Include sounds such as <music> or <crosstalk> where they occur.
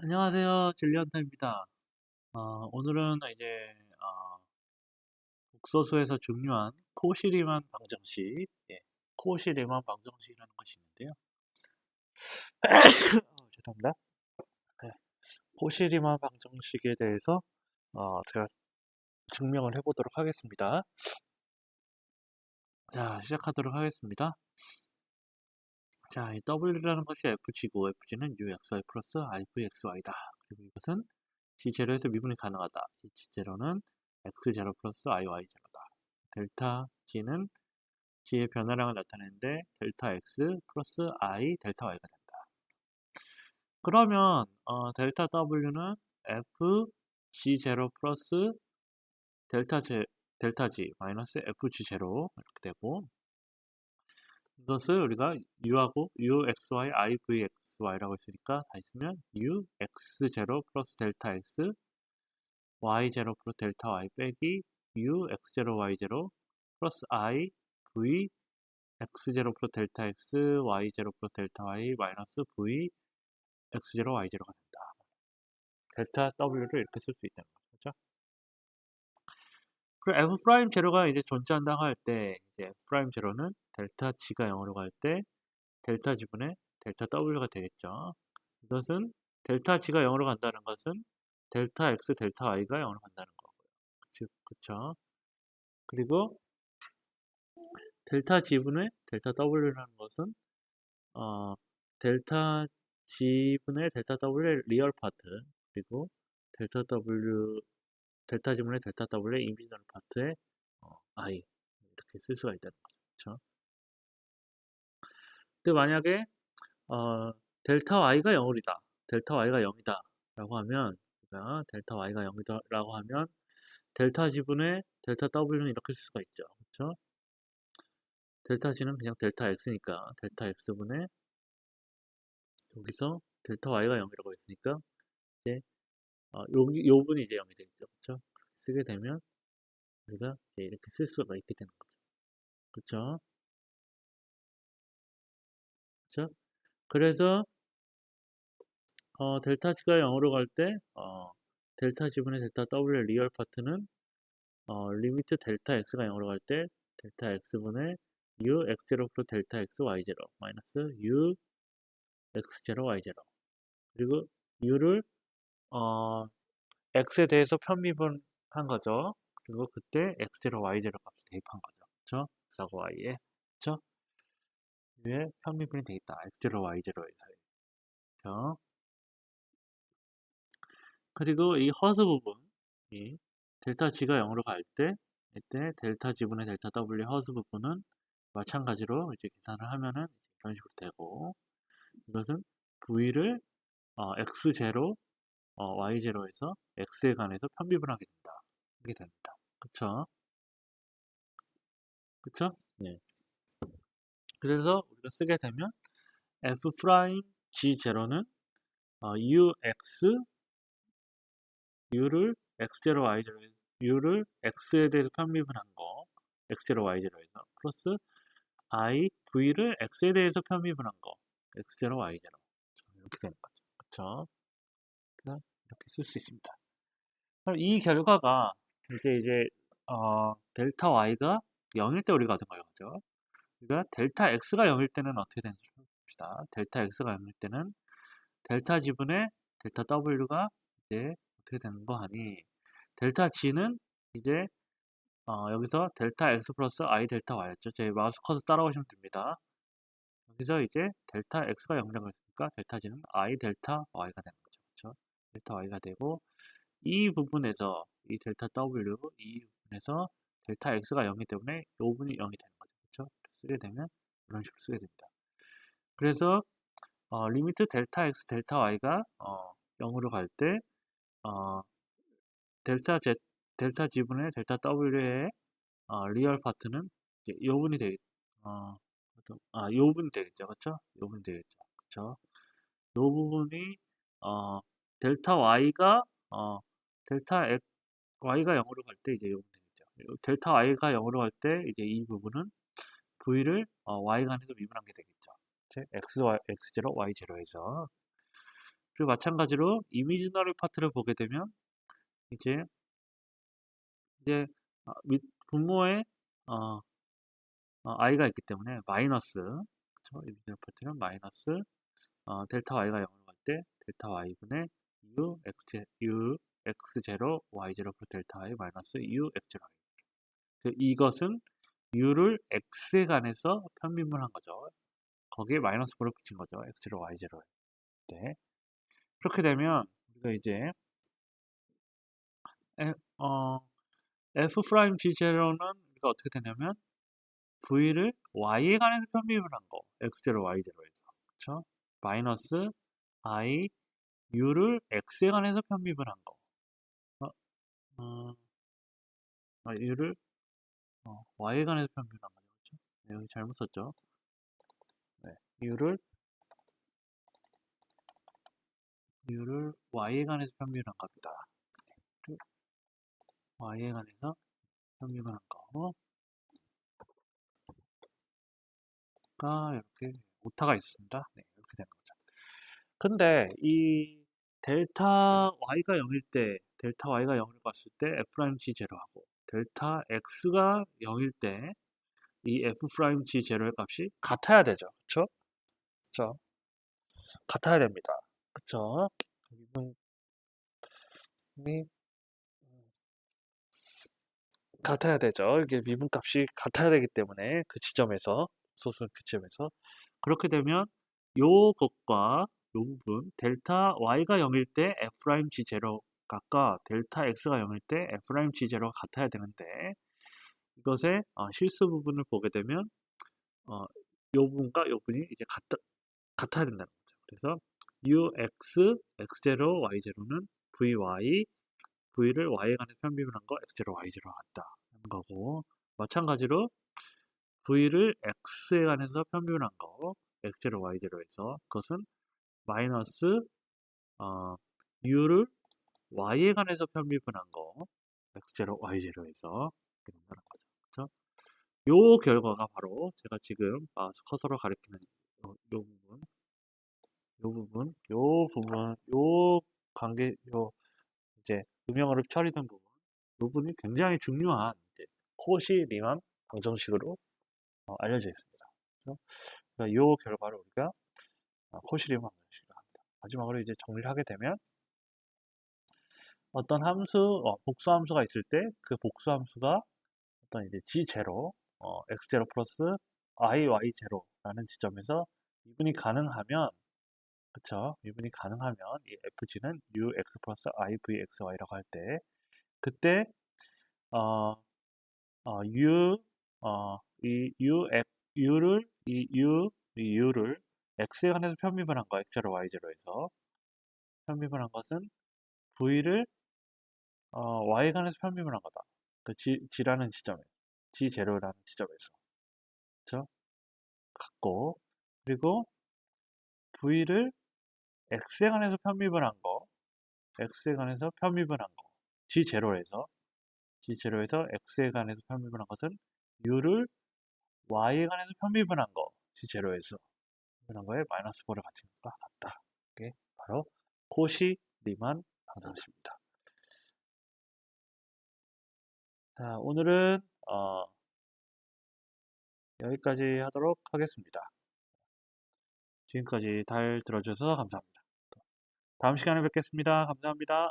안녕하세요. 진리언타입니다. 어, 오늘은 이제 어, 국소수에서 중요한 코시리만 방정식, 예, 코시리만 방정식이라는 것이 있는데요. <coughs> 어, 죄송합니다. 네, 코시리만 방정식에 대해서 어, 제가 증명을 해보도록 하겠습니다. 자, 시작하도록 하겠습니다. 자, 이 W라는 것이 Fg고 Fg는 UXY 플러스 IVXY다. 그리고 이것은 G0에서 미분이 가능하다. 이 G0는 X0 플러스 IY0다. 델타 G는 G의 변화량을 나타내는데 델타 X 플러스 I 델타 Y가 된다. 그러면 어, 델타 W는 F G0 플러스 델타 G, 델타 G 마이너스 FG0 이렇게 되고 이것을 우리가 u하고 uxy, ivxy라고 했으니까 다 있으면 ux0 플러스 델타 x, y0 플러스 델타 y 빼기 ux0, y0 플러스 i, v, x0 플러스 델타 x, y0 플러스 델타 y 마이너스 v, x0, y0가 된다. 델타 w를 이렇게 쓸 수 있다는 거죠. 그리고 f 프라임 제로가 이제 존재한다고 할때 이제 f 프라임 제로는 델타 G가 0으로 갈 때 델타 G분의 델타 W가 되겠죠. 이것은 델타 G가 0으로 간다는 것은 델타 X, 델타 Y가 0으로 간다는 거고요. 그렇죠? 그리고 델타 G분의 델타 W라는 것은 어, 델타 G분의 델타 W의 리얼 파트 그리고 델타 W 델타 G분의 델타 W의 이미지널 파트의 어, I 이렇게 쓸 수가 있다는 거죠. 그렇죠? 근데 만약에 어, 델타 y가 0이다. 델타 y가 0이다. 라고 하면 델타 y가 0이다 라고 하면 델타 g분의 델타 w는 이렇게 쓸 수가 있죠. 그렇죠? 델타 g는 그냥 델타 x니까 델타 x분의 여기서 델타 y가 0이라고 했으니까 이제 어, 여기 요 분이 이제 0이 되겠죠. 그렇죠? 쓰게 되면 우리가 이렇게 쓸 수가 있게 되는 거죠. 그렇죠? 그렇죠? 그래서 어, 델타 G가 0으로 갈때 어, 델타 G분의 델타 W의 리얼 파트는 어, 리미트 델타 X가 0으로 갈 때 델타 X분의 U X0 플러스 델타 X Y0 마이너스 U X0 Y0 그리고 U를 어, X에 대해서 편미분 한 거죠. 그리고 그때 X0 Y0 값을 대입한 거죠. 그렇죠? X하고 Y에 그렇죠? 위에 편미분이 되어 있다. X0, Y0에서. 그렇죠? 그리고 이 허스 부분, 이 델타 G가 0으로 갈 때, 이때 델타 G분의 델타 W 허스 부분은 마찬가지로 이제 계산을 하면은 이런 식으로 되고, 이것은 V를 어, X0, 어, Y0에서 X에 관해서 편미분하게 된다. 이게 됩니다. 그쵸? 그쵸? 네. 그래서 우리가 쓰게 되면 f 프라임 g0는 어, ux u를 x0 y0 u를 x에 대해서 편미분한 거 x0 y0에서 플러스 i v를 x에 대해서 편미분한 거 x0 y0 이렇게 되는 거죠. 그렇죠? 이렇게 쓸 수 있습니다. 그럼 이 결과가 이제 이제 어, 델타 y가 0일 때 우리가 얻은 거죠. 그러니까 델타 x가 0일 때는 어떻게 되는지 봅시다. 델타 x가 0일 때는 델타 지분의 델타 w가 이제 어떻게 되는 거 하니 델타 g는 이제 어, 여기서 델타 x 플러스 i 델타 y였죠. 제 마우스 커서 따라오시면 됩니다. 여기서 이제 델타 x가 0이라고 했으니까 델타 g는 i 델타 y가 되는 거죠. 그렇죠? 델타 y가 되고 이 부분에서 이 델타 w 이 부분에서 델타 x가 0이기 때문에 이 부분이 0이 되는 거죠. 그렇죠? 쓰게 되면 이런 식으로 쓰게 됩니다. 그래서 어, 리미트 델타 x 델타 y가 어, 0으로 갈때 어, 델타 z 델타 g분의 델타 w의 어, 리얼 파트는 이제 요분이 되겠 어, 아, 요 부분이 되겠죠. 그렇죠? 요 부분이 되겠죠. 그렇죠? 요 부분이 어, 델타 y가 어, 델타 x, y가 0으로 갈 때 이제 요 부분 되겠죠. 델타 y가 0으로 갈 때 이제 이 부분은 v를 어, y 간에서 미분한 게 되겠죠. x, y, x0, y0에서. 그리고 마찬가지로 이미지너리 파트를 보게 되면 이제 이제 어, 밑 분모에 어, 어, i가 있기 때문에 마이너스 그렇죠? 이미지너리 파트는 마이너스 어, 델타 y가 0으로 갈 때 델타 y분의 u x u x0 y0 플러스 델타 y 마이너스 u x0 y 그 이것은 u를 x에 관해서 편미분한 거죠. 거기에 마이너스 볼을 붙인 거죠. x0 y0 때 그렇게 되면 우리가 이제 에, 어, f 프라임 g0는 우리가 어떻게 되냐면 v를 y에 관해서 편미분한 거 x0 y0에서 그렇죠? 마이너스 i u를 x에 관해서 편미분한 거 어, 어, 아, u를 어, y에 관해서 편미분한 거죠 그렇죠? 네, 여기 잘못 썼죠 네, u를 u를 y에 관해서 편미분한 겁니다 네, y에 관해서 편미분한 거 가 이렇게 오타가 있습니다. 네. 근데 이 델타 y가 0일 때 델타 y가 0을 봤을 때 f'g 제로하고 델타 x가 0일 때 이 f'g 제로의 값이 같아야 되죠. 그쵸? 같아야 됩니다. 그쵸? 미분이 같아야 되죠. 이게 미분값이 같아야 되기 때문에 그 지점에서 소수는 그 지점에서 그렇게 되면 요 것과 요 부분 델타 y가 0일 때 f'g 제로 값과 델타 x가 0일 때 f'g 제로가 같아야 되는데 이것의 어, 실수 부분을 보게 되면 어, 요 부분과 요 부분이 이제 같다, 같아야 된다는 거죠. 그래서 ux x0 y0는 vy v를 y에 관해서 편비분 한 거 x0 y0가 같다는 거고 마찬가지로 v를 x에 관해서 편비분한 거 x0 y0에서 그것은 마이너스 어, u를 y에 관해서 편비분한 거 x0 y0에서 된다는 거죠. 그렇죠? 요 결과가 바로 제가 지금 마우스 커서로 가리키는 요, 요 부분 요 부분 요 부분 요 관계 요 이제 음영어를 처리된 부분 요 부분이 굉장히 중요한 이제 코시 리만 방정식으로 어, 알려져 있습니다. 그래서 이 결과를 우리가 어, 코시리움 방정식이라 합니다. 마지막으로 이제 정리를 하게 되면 어떤 함수, 어, 복수 함수가 있을 때 그 복수 함수가 어떤 이제 g0, 어, x0 플러스 i, y0라는 지점에서 미분이 가능하면 그쵸? 미분이 가능하면 이 fg는 ux 플러스 i, v, x, y라고 할 때 그때 어, 어, u 어, 이 u, u를 이 u, 이 u를 x에 관해서 편미분한 거 x0, y0에서 편미분한 것은 v를 어, y에 관해서 편미분한 거다. 그 g, g라는 지점에 g0라는 지점에서 그렇죠? 같고 그리고 v를 x에 관해서 편미분한 거 x에 관해서 편미분한 거 g0에서 g0에서 x에 관해서 편미분한 것은 u를 y에 관해서 편미분한 거 제로에서 편미분한 거에 마이너스 4를 갖춘 것과 같다. 이게 바로 코시 리만 방정식입니다. 자, 오늘은 어, 여기까지 하도록 하겠습니다. 지금까지 잘 들어주셔서 감사합니다. 다음 시간에 뵙겠습니다. 감사합니다.